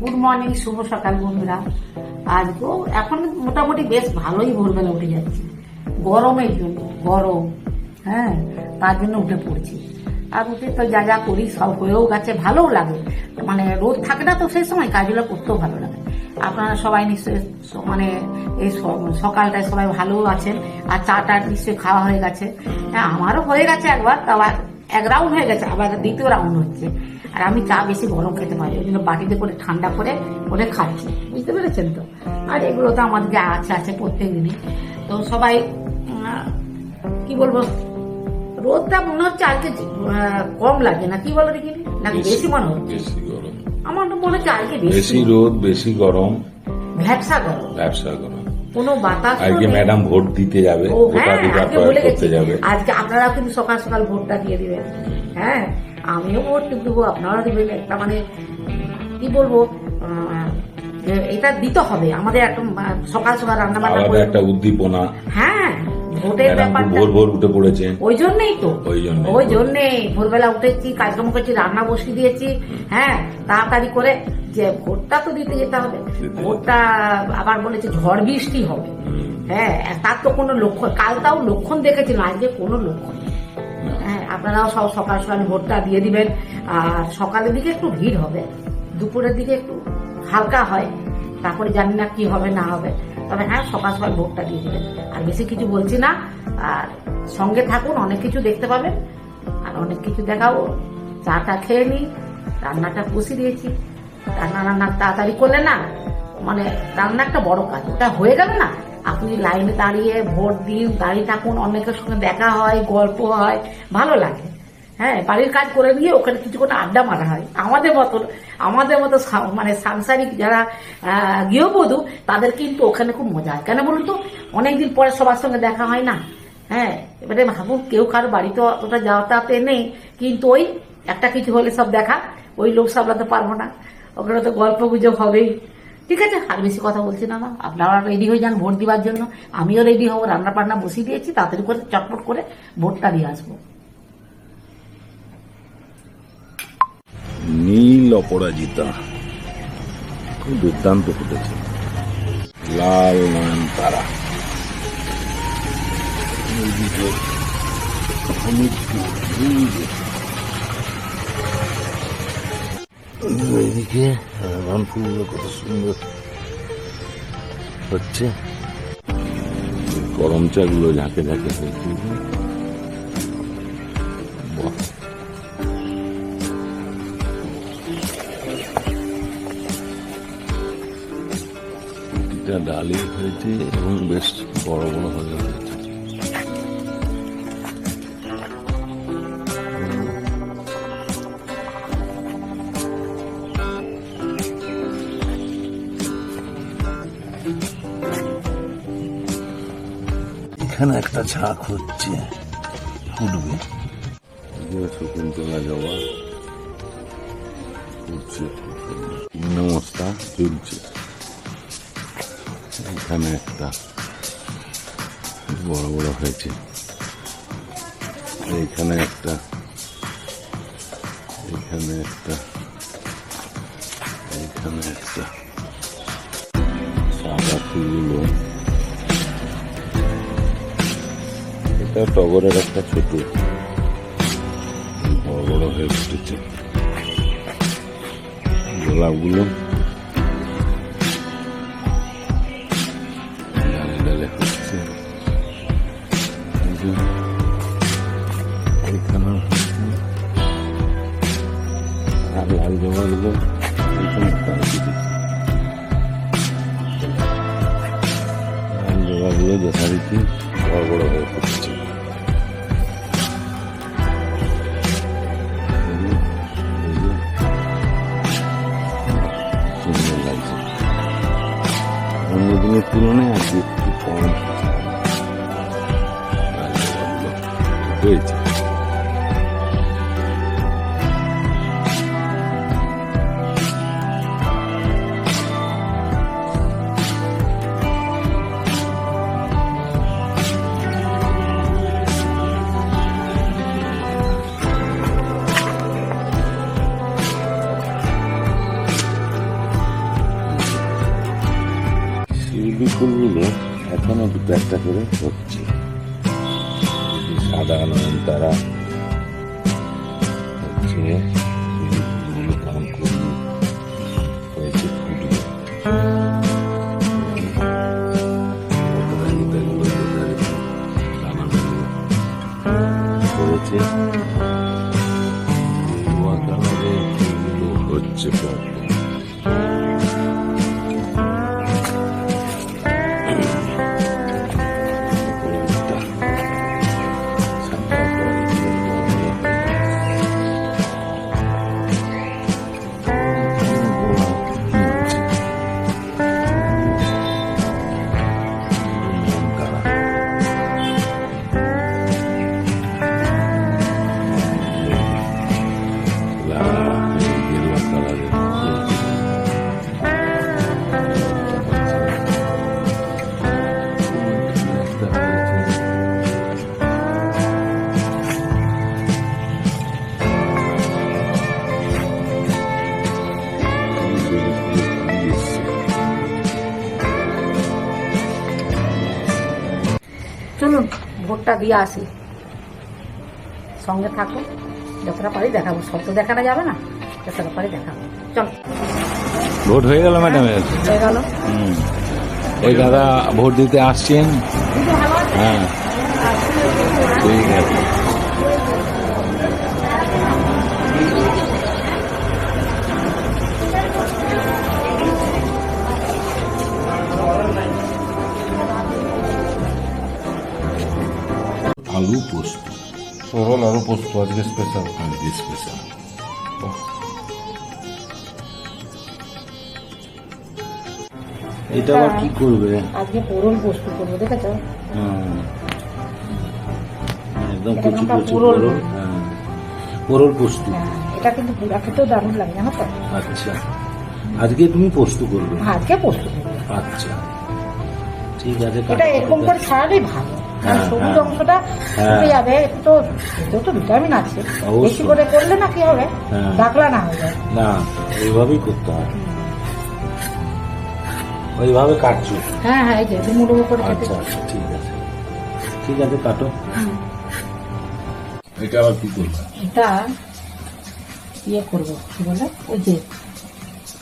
Good morning শুভ সকাল বন্ধুরা। আজ আজকেও এখন মোটামুটি বেশ ভালোই ভোরবেলা উঠে যাচ্ছে। গরমের জন্য, গরম হ্যাঁ তার জন্য উঠে পড়ছি। আর উঠে তো যা যা করি, সব হয়েও গেছে, ভালোও লাগে। মানে রোদ থাকে না তো সেই সময়, কাজগুলো করতেও ভালো লাগে। আপনারা সবাই নিশ্চয়ই মানে এই সকালটায় সবাই ভালো আছেন। আর চাটা নিশ্চয়ই খাওয়া হয়ে গেছে। হ্যাঁ আমারও হয়ে গেছে একবার আবার এক রাউন্ড হয়ে গেছে আবার দ্বিতীয় রাউন্ড হচ্ছে। আর আমি চা বেশি গরম খেতে পারি ওই জন্য বাটিতে করে ঠান্ডা করে করে খাচ্ছি। বুঝতে পেরেছেন তো? আর এগুলো তো আমাদের যা আছে আছে প্রত্যেক দিনই তো সবাই কি বলব? রোদটা মনে হচ্ছে আজকে কম লাগে না কি বলো দেখি নাকি বেশি মনে হচ্ছে? আমার তো মনে হচ্ছে আজকে বেশি রোদ বেশি গরম। ভ্যাপসা গরম। ব্যবসা গরম। কোনো বাতাস আজকে ম্যাডাম ভোট দিতে যাবে হ্যাঁ ভোটাধিকার আজকে প্রয়োগ করতে যাবে। আজকে আপনারাও কিন্তু সকাল সকাল ভোটটা দিয়ে দিবেন। হ্যাঁ আমিও ভোট দেবো আপনারাও দিবেন। একটা মানে কি বলব এটা দিতে হবে। আমাদের একটা সকাল সকাল রান্না বান্না একটা উদ্দীপনা। হ্যাঁ ভোটের ভোর ভোর উঠে ওই জন্যই তো। ওই জন্যই। ওই জন্যেই ভোরবেলা উঠেছি কাজকর্ম করছি রান্না বসিয়ে দিয়েছি। হ্যাঁ তাড়াতাড়ি করে যে ভোটটা তো দিতে যেতে হবে। ভোটটা আবার বলেছে ঝড় বৃষ্টি হবে। হ্যাঁ তার তো কোনো লক্ষণ কাল তাও লক্ষণ দেখেছিলাম আজকে কোনো লক্ষণ হ্যাঁ আপনারাও সব সকাল সকাল ভোটটা দিয়ে দিবেন। আর সকালের দিকে একটু ভিড় হবে দুপুরের দিকে একটু হালকা হয়। তারপরে জানি না কি হবে না হবে। তবে হ্যাঁ সকাল সকাল ভোটটা দিয়ে দিবেন। আর বেশি কিছু বলছি না। আর সঙ্গে থাকুন, অনেক কিছু দেখতে পাবেন। আর অনেক কিছু দেখাবো। চাটা খেয়ে নিই, রান্নাটা বসিয়ে দিয়েছি। রান্না রান্না তাড়াতাড়ি করলে না মানে রান্না একটা বড় কাজ। ওটা হয়ে গেল না, আপনি লাইনে দাঁড়িয়ে ভোট দিন দাঁড়িয়ে থাকুন অনেকের সঙ্গে দেখা হয়, গল্প হয়, ভালো লাগে। হ্যাঁ বাড়ির কাজ করে নিয়ে ওখানে কিছুক্ষণ আড্ডা মারা হয়। আমাদের মতো আমাদের মতো মানে সাংসারিক যারা গৃহবধূ, তাদের কিন্তু ওখানে খুব মজা হয়। কেন বলুন তো? অনেকদিন পরে সবার সঙ্গে দেখা হয় না। হ্যাঁ এবারে ভাবুন, কেউ কারও বাড়িতে অতটা যাওয়াতে নেই, কিন্তু ওই একটা কিছু হলে সব দেখা, ওই লোক সামলাতে পারব না। ওখানে তো গল্প গুজব হবেই। ঠিক আছে, আর বেশি কথা বলছি না আপনারা রেডি হয়ে যান ভোট দিবার জন্য। আমিও রেডি হব রান্না বান্না বসিয়ে দিয়েছি, তাড়াতাড়ি করে চটপট করে ভোটটা দিয়ে আসব। নীল অপরাজিতা। খুব দুর্দান্ত ফুটেছে। লাল নয়ন তারা। এইদিকে হলুদ ফুল, এই যে। এইদিকে রান ফুলগুলো কত সুন্দর হচ্ছে। ঝাঁকে ঝাঁকে প্রতিটা ডালি হয়েছে এবং বেশ বড় বড় হয়ে হয়েছে এখানে একটা ছাক হচ্ছে। ফুটবে শকুন্তলা ফুটছে নমস্তা ঝুলছে এখানে একটা বড় বড় হয়েছে। এইখানে একটা এখানে একটা, এইখানে একটা। সাদা ফুলগুলো এটা টগরের একটা ছোট। বড় বড় হয়ে উঠেছে। গোলাপগুলো আর লাল জবাগুলো যথারীতি বড় বড় হয়ে যে, সুন্দর লাগছে অন্য দিনের তুলনায় আজকে একটু কম হয়েছে ফুলগুলো এখনও দুটো একটা করে হচ্ছে। সাদা নয়নতারা হচ্ছে কালারের ফুলগুলো হচ্ছে ভোটটা দিয়ে আসি সঙ্গে থাকো যতটা পারি দেখাবো। সব তো দেখানো যাবে না যতটা পারি দেখাবো। চলো। ভোট হয়ে গেল ম্যাডামের হয়ে গেল। হুম। ওই দাদা ভোট দিতে আসছেন? হ্যাঁ। ঠিক আছে। আলু পোস্ত সরল আরও পোস্ত আজকে স্পেশাল আজকে স্পেশাল এটা আবার কি করবে আজকে পোড়ন প্রস্তুত করব দেখেছ। একদম কচি কচি পোড়ল প্রস্তুত হ্যাঁ, এটা কিন্তু পুরা খেতেও দারুণ লাগে জানো তো আচ্ছা আজকে তুমি পোস্ত করবে আজকে প্রস্তুত করব আচ্ছা ঠিক আছে এটা এরকম করে ছাড়ালেই ভালো কারণ হ্যাঁ, সবুজ হ্যাঁ। অংশটা হ্যাঁ। ফুটে যাবে একটু তো এতেও তো ভিটামিন আছে। বেশি করে করলে না কি হবে? হ্যাঁ। ডাকলা না হয়ে যায়। না এইভাবেই করতে হয়। ওইভাবে কাটছো? হ্যাঁ হ্যাঁ এই যে ডুমো করে আচ্ছা আচ্ছা ঠিক আছে। ঠিক আছে কাটো। এটা আবার কি করবে? এটা ইয়ে করব কি বলে? ওই যে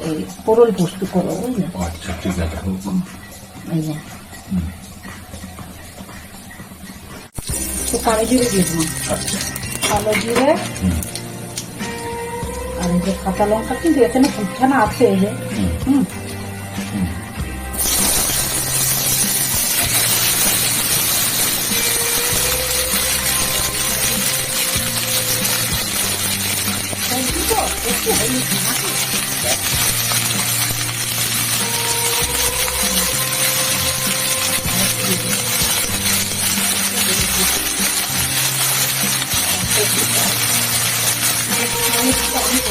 এই পোড়ল প্রস্তুত করব বুঝলে? আচ্ছা ঠিক আছে। এই যে। কালো জিরে দিয়ে আচ্ছা। কালো জিরে আর এই যে কাঁচা লঙ্কা কিন্তু এখানে কুচ্ছানা আছে এই যে। হুম।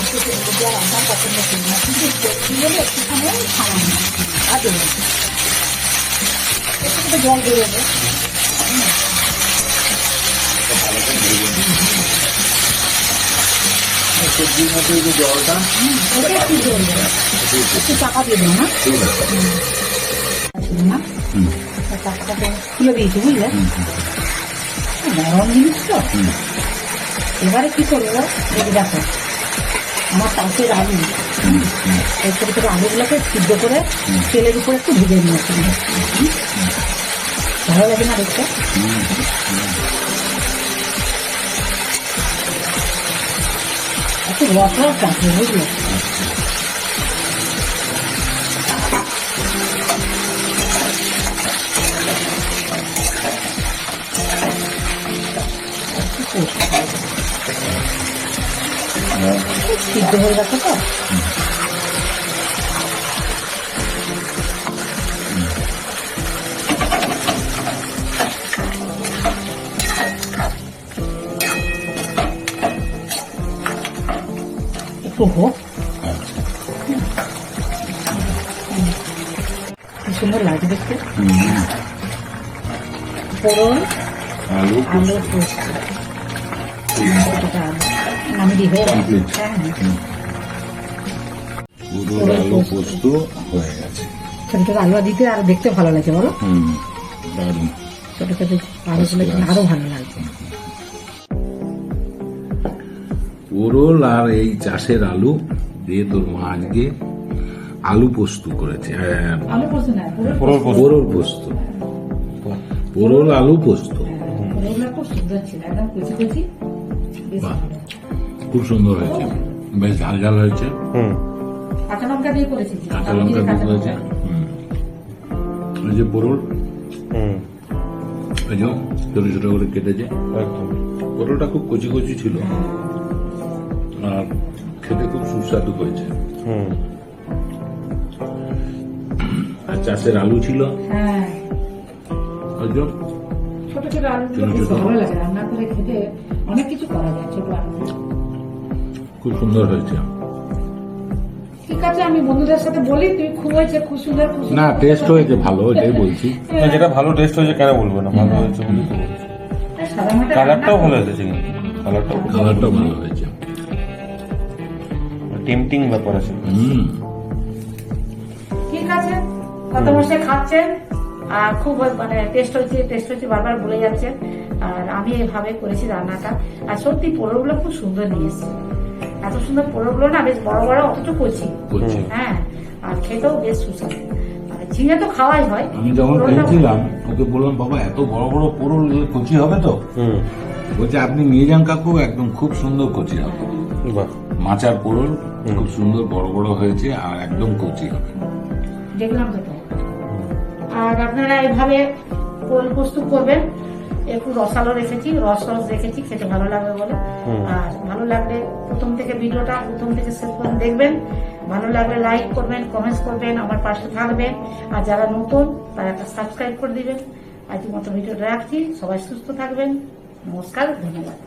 হুম হুম। জল দিয়ে দেবে সবজির মধ্যে যে জলটা একটু দেবে একটু টাকা দিয়ে দেবো না না তো তুলে দিয়েছি বুঝলে হুম, জিনিস তো। এবারে কি করব দেখো আমার পাশের আলু এই ছোটো ছোটো আলুগুলোকে সিদ্ধ করে তেলের উপর একটু ভেজে নিয়েছি। ভালো লাগে না দেখতে? একটু রস রস বুঝলো বুঝলে সিদ্ধ হয়ে গেছে তো? একটু হোক কি সুন্দর লাগে দেখতে। আলু আলু পোস্ত। হয়ে গেছে পুরো আলু পোস্ত হয়ে গেছে ছোট ছোট আলুয়া দিতে আর দেখতে ভালো লাগছে বলো দারুণ ছোট ছোট আলুগুলো দিলে আরও ভালো লাগছে ওরল আর এই চাষের আলু দিয়ে তোর মা আজকে আলু পোস্ত করেছে হ্যাঁ, আলু পোস্ত না পোরল পোস্ত পোরল আলু পোস্ত খুব সুন্দর ছিল একদম কুচি কুচি। বাহ। ভালো। খুব সুন্দর হয়েছে। বেশ ঝাল ঝাল হয়েছে। কাঁচা লঙ্কা দিয়ে করেছি কাঁচা লঙ্কা দিয়ে হয়েছে হুম। এই যে পোরল হুম। এই যে ছোট ছোট করে কেটেছে। পটলটা খুব কচি কচি ছিল। আর খেতে খুব সুস্বাদু হয়েছে। আর চাষের আলু ছিল। হ্যাঁ। ছোট ছোট আলুগুলো ছোট ছোট। ভালো লাগে। রান্না করে খেতে অনেক কিছু করা যায় ছোট আলু। খুব সুন্দর হয়েছে। ঠিক আছে আমি বন্ধুদের সাথে বলি তুই খুব হয়েছে খুব সুন্দর খুব সুন্দর। না টেস্ট হয়েছে ভালো এটাই বলছি। না, যেটা ভালো টেস্ট হয়েছে কেন বলব না? ভালো হয়েছে বলে তো বলছি। সাদা মাটা কালারটাও ভালো এসেছে কিন্তু কালারটাও কালারটাও ভালো হয়েছে। টেম্পটিং ব্যাপার আছে। হুম। ঠিক আছে কত বসে খাচ্ছেন আর খুব মানে টেস্ট হচ্ছে টেস্ট হচ্ছে বারবার বলে যাচ্ছেন। আর আমি এইভাবে করেছি রান্নাটা। আর সত্যি পোড়োগুলো খুব সুন্দর নিয়েছে এত সুন্দর পোড়োগুলো না বেশ বড় বড় অথচ কচি। হ্যাঁ আর খেতেও বেশ সুস্বাদু। ঝিঙে তো খাওয়াই হয়। আমি যখন খেয়েছিলাম ওকে বললাম বাবা এত বড় বড় কচি হবে তো? বলছে আপনি নিয়ে যান কাকু একদম খুব সুন্দর কচি হবে। মাচার পোরল খুব সুন্দর বড় বড় হয়েছে আর একদম কচি হবে। দেখলাম তো। আর আপনারা এইভাবে পোল প্রস্তুত করবেন। একটু রসালো রেখেছি রস রস রেখেছি খেতে ভালো লাগবে বলে। আর ভালো লাগলে প্রথম থেকে ভিডিওটা প্রথম থেকে শেষ পর্যন্ত দেখবেন। ভালো লাগলে লাইক করবেন কমেন্টস করবেন আমার পাশে থাকবেন। আর যারা নতুন তারা একটা সাবস্ক্রাইব করে দিবেন। আজকের মতো ভিডিওটা রাখছি। সবাই সুস্থ থাকবেন। নমস্কার ধন্যবাদ।